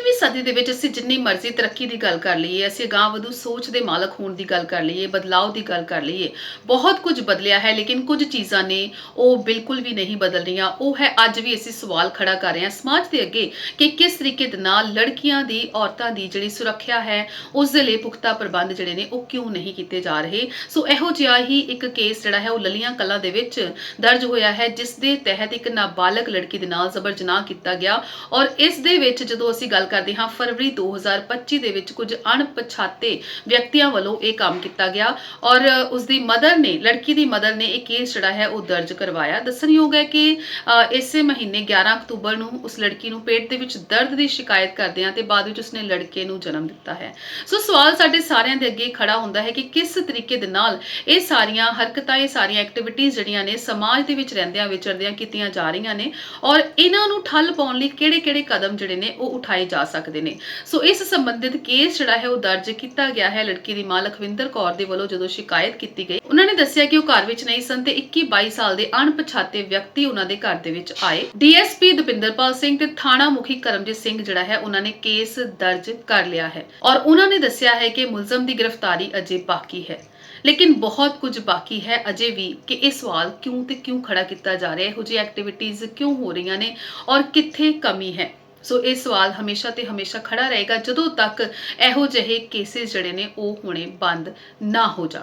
21ਵੀਂ ਸਦੀ ਦੇ ਵਿੱਚ ਅਸੀਂ ਜਿੰਨੀ ਮਰਜ਼ੀ ਤਰੱਕੀ ਦੀ ਗੱਲ ਕਰ ਲਈਏ, ਅਸੀਂ ਅਗਾਂਹ ਵਧੂ, ਸੋਚ ਦੇ ਮਾਲਕ ਹੋਣ ਦੀ ਗੱਲ ਕਰ ਲਈਏ, ਬਦਲਾਅ ਦੀ ਗੱਲ ਕਰ ਲਈਏ, ਬਹੁਤ ਕੁਝ ਬਦਲਿਆ ਹੈ, ਲੇਕਿਨ ਕੁਝ ਚੀਜ਼ਾਂ ਨੇ ਉਹ ਬਿਲਕੁਲ ਵੀ ਨਹੀਂ ਬਦਲ ਰਹੀਆਂ ਉਹ ਹੈ ਅੱਜ ਵੀ ਅਸੀਂ ਸਵਾਲ ਖੜਾ ਕਰ ਰਹੇ ਹਾਂ ਸਮਾਜ ਦੇ ਅੱਗੇ ਕਿ ਕਿਸ ਤਰੀਕੇ ਦੇ ਨਾਲ ਲੜਕੀਆਂ ਦੀ, ਔਰਤਾਂ ਦੀ ਜਿਹੜੀ ਸੁਰੱਖਿਆ ਹੈ, ਉਸ ਦੇ ਲਈ ਪੁਖਤਾ ਪ੍ਰਬੰਧ ਜਿਹੜੇ ਨੇ ਉਹ ਕਿਉਂ ਨਹੀਂ ਕੀਤੇ ਜਾ ਰਹੇ? ਸੋ ਇਹੋ ਜਿਹਾ ਹੀ ਇੱਕ ਕੇਸ ਜਿਹੜਾ ਹੈ, ਉਹ ਲਲੀਆਂ ਕਲਾਂ ਦੇ ਵਿੱਚ ਦਰਜ ਹੋਇਆ ਹੈ, ਜਿਸ ਦੇ ਤਹਿਤ ਇੱਕ ਨਾਬਾਲਗ ਲੜਕੀ ਦੇ ਨਾਲ ਜ਼ਬਰ ਜਨਾਹ ਕੀਤਾ ਗਿਆ ਔਰ ਇਸ ਦੇ ਵਿੱਚ ਜਦੋਂ ਅਸੀਂ ਗੱਲ ਕਰਦੇ ਹਾਂ, ਫਰਵਰੀ 2025 ਦੇ ਵਿੱਚ ਕੁਝ ਅਣਪਛਾਤੇ ਵਿਅਕਤੀਆਂ ਵੱਲੋਂ ਇਹ ਕੰਮ ਕੀਤਾ ਗਿਆ ਔਰ ਉਸ ਦੀ ਮਦਰ ਨੇ, ਲੜਕੀ ਦੀ ਮਦਰ ਨੇ ਇਹ ਕੇਸ ਜਿਹੜਾ ਹੈ ਉਹ ਦਰਜ ਕਰਵਾਇਆ। ਦੱਸਣਯੋਗ ਹੈ ਕਿ ਇਸੇ ਮਹੀਨੇ 11 ਅਕਤੂਬਰ ਨੂੰ ਉਸ ਲੜਕੀ ਨੂੰ ਪੇਟ ਦੇ ਵਿੱਚ ਦਰਦ ਦੀ ਸ਼ਿਕਾਇਤ ਕਰਦਿਆਂ ਤੇ ਬਾਅਦ ਵਿੱਚ ਉਸਨੇ ਲੜਕੇ ਨੂੰ ਜਨਮ ਦਿੱਤਾ ਹੈ। ਸੋ ਸਵਾਲ ਸਾਡੇ ਸਾਰਿਆਂ ਦੇ ਅੱਗੇ ਖੜਾ ਹੁੰਦਾ ਹੈ ਕਿ ਕਿਸ ਤਰੀਕੇ ਦੇ ਨਾਲ ਇਹ ਸਾਰੀਆਂ ਹਰਕਤਾਂ, ਇਹ ਸਾਰੀਆਂ ਐਕਟੀਵਿਟੀਜ਼ ਜਿਹੜੀਆਂ ਨੇ ਸਮਾਜ ਦੇ ਵਿੱਚ ਰਹਿੰਦਿਆਂ ਵਿਚਰਦਿਆਂ ਕੀਤੀਆਂ ਜਾ ਰਹੀਆਂ ਨੇ ਔਰ ਇਹਨਾਂ ਨੂੰ ਠੱਲ ਪਾਉਣ ਲਈ ਕਿਹੜੇ-ਕਿਹੜੇ ਕਦਮ ਜਿਹੜੇ ਨੇ ਉਹ ਉਠਾਏ ਜਾ ਸਕਦੇ ਨੇ। ਸੋ ਇਸ ਸੰਬੰਧਿਤ ਕੇਸ ਜਿਹੜਾ ਹੈ, ਉਹ ਦਰਜ ਕੀਤਾ ਗਿਆ ਹੈ। ਲੜਕੀ ਦੀ ਮਾਂ ਲਖਵਿੰਦਰ ਕੌਰ ਦੇ ਵੱਲੋਂ ਜਦੋਂ ਸ਼ਿਕਾਇਤ ਕੀਤੀ ਗਈ, ਉਹਨਾਂ ਨੇ ਦੱਸਿਆ ਕਿ ਉਹ ਘਰ ਵਿੱਚ ਨਹੀਂ ਸਨ ਤੇ 21-22 ਸਾਲ ਦੇ ਅਣਪਛਾਤੇ ਵਿਅਕਤੀ ਉਹਨਾਂ ਦੇ ਘਰ ਦੇ ਵਿੱਚ ਆਏ। ਡੀਐਸਪੀ ਦਪਿੰਦਰਪਾਲ ਸਿੰਘ ਤੇ ਥਾਣਾ ਮੁਖੀ ਕਰਮਜੀਤ ਸਿੰਘ ਜਿਹੜਾ ਹੈ, ਉਹਨਾਂ ਨੇ ਕੇਸ ਦਰਜ ਕਰ ਲਿਆ ਹੈ ਔਰ ਉਹਨਾਂ ਨੇ ਦੱਸਿਆ ਹੈ ਕਿ ਮੁਲਜ਼ਮ ਦੀ ਗ੍ਰਿਫਤਾਰੀ ਅਜੇ ਬਾਕੀ ਹੈ। ਲੇਕਿਨ ਬਹੁਤ ਕੁਝ ਬਾਕੀ ਹੈ ਅਜੇ ਵੀ ਕਿ ਇਹ ਸਵਾਲ ਕਿਉਂ ਤੇ ਕਿਉਂ ਖੜਾ ਕੀਤਾ ਜਾ ਰਿਹਾ ਹੈ, ਇਹੋ ਜਿਹੀ ਐਕਟੀਵਿਟੀਜ਼ ਕਿਉਂ ਹੋ ਰਹੀਆਂ ਨੇ ਔਰ ਕਿੱਥੇ ਕਮੀ ਹੈ। ਸੋ ਇਹ ਸਵਾਲ ਹਮੇਸ਼ਾ ਤੇ ਹਮੇਸ਼ਾ ਖੜਾ ਰਹੇਗਾ ਜਦੋਂ ਤੱਕ ਇਹੋ ਜਿਹੇ ਕੇਸਿਸ ਜਿਹੜੇ ਨੇ ਉਹ ਹੋਣੇ ਬੰਦ ਨਾ ਹੋ ਜਾਣ।